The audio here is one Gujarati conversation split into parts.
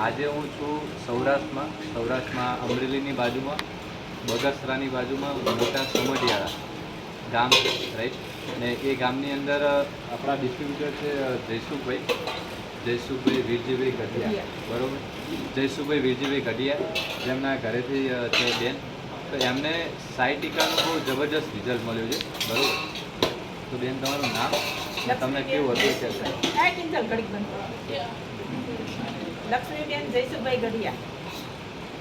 આજે હું છું સૌરાષ્ટ્રમાં. સૌરાષ્ટ્રમાં અમરેલીની બાજુમાં બગસરાની બાજુમાં મોટા સમઢિયાળા ગામ છે રાઈટ. ને એ ગામની અંદર આપણા ડિસ્ટ્રીબ્યુટર છે જયસુખભાઈ. જયસુખભાઈ વીરજીભાઈ ગઢિયા. બરોબર? જયસુખભાઈ વીરજીભાઈ ગઢિયા જેમના ઘરેથી છે બેન. તો એમને સાઈ ટીકાનું બહુ જબરજસ્ત રિઝલ્ટ મળ્યું છે. બરાબર? તો બેન તમારું નામ? તમને કેવું હતું કે લક્ષ્મીબેન જયસુભાઈ ગઢિયા.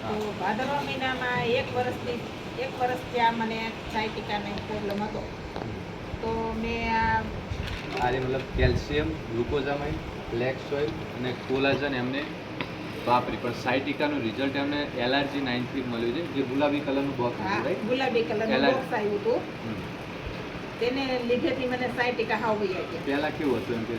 તો ભાદરવા મહિનામાં એક વર્ષથી એક વર્ષથી આ મને સાયટિકાનો પ્રોબ્લેમ હતો. તો મેં આ આરે મતલબ કેલ્શિયમ ગ્લુકોઝામાઇન લેક્સ ઓઇલ અને કોલાજન એમને વાપરી. પણ સાયટિકાનું રિઝલ્ટ એમને એલઆરજી થ્રી મળ્યું છે જે ગુલાબી કલરનું બોક્સ આવ્યું ગુલાબી કલરનું બોક્સ આવ્યું હતું. તેને લીધેથી મને સાયટિકા હાવ વહી આવી પહેલાં કેવું હતું એમ કે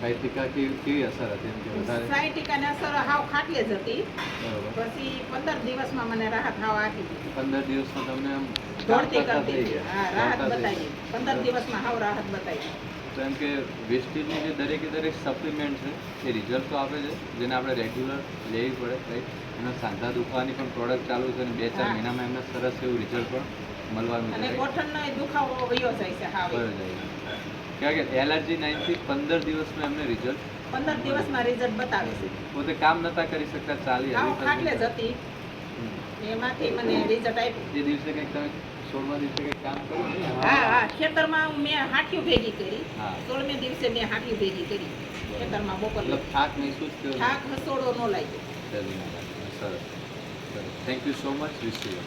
સાઇટિકા કેવી કેવી અસર હતી એમ કે વધારે સાયટિકાની અસર હાવ ખાટલી જ હતી. બરોબર. પછી પંદર દિવસમાં મને રાહત હાવ આપી પંદર દિવસમાં તમને આમ દોડતી કરતી. હા રાહત બતાવી પંદર દિવસમાં હાવ રાહત બતાવી તો એમ કે વેસ્ટેજની જે દરેકે દરેક સપ્લિમેન્ટ છે એ રિઝલ્ટ તો આપે છે જેને આપણે રેગ્યુલર લેવી પડે રાઈટ એના સાંધા દુખવાની પણ પ્રોડક્ટ ચાલુ છે અને બે ચાર મહિનામાં એમને સરસ એવું રિઝલ્ટ પણ મળવાનું અને? ગોઠણનો એ દુખાવો વયો જાય છે હાવ. કારણ કે એલર્જી નાઇનથી પંદર દિવસમાં એમને રિઝલ્ટ પંદર દિવસમાં રિઝલ્ટ બતાવે છે. પોતે કામ નતા કરી શકતા ચાલી ખાટલે જ હતી. એમાંથી મને રિઝલ્ટ આપ્યું. જે દિવસે કંઈક તમે સોળમા દિવસે કંઈક કામ કર્યું હા હા ખેતરમાં મેં હાંઠિયું ભેગી કરી. સોળમે દિવસે મેં હાંઠિયું ભેગી કરી. ખેતરમાં બપોર મતલબ થાક મહેસૂસ થયો થાક હસોડો ન લાગ્યો. લાગે. સરસ સરસ. Thank you so much wish you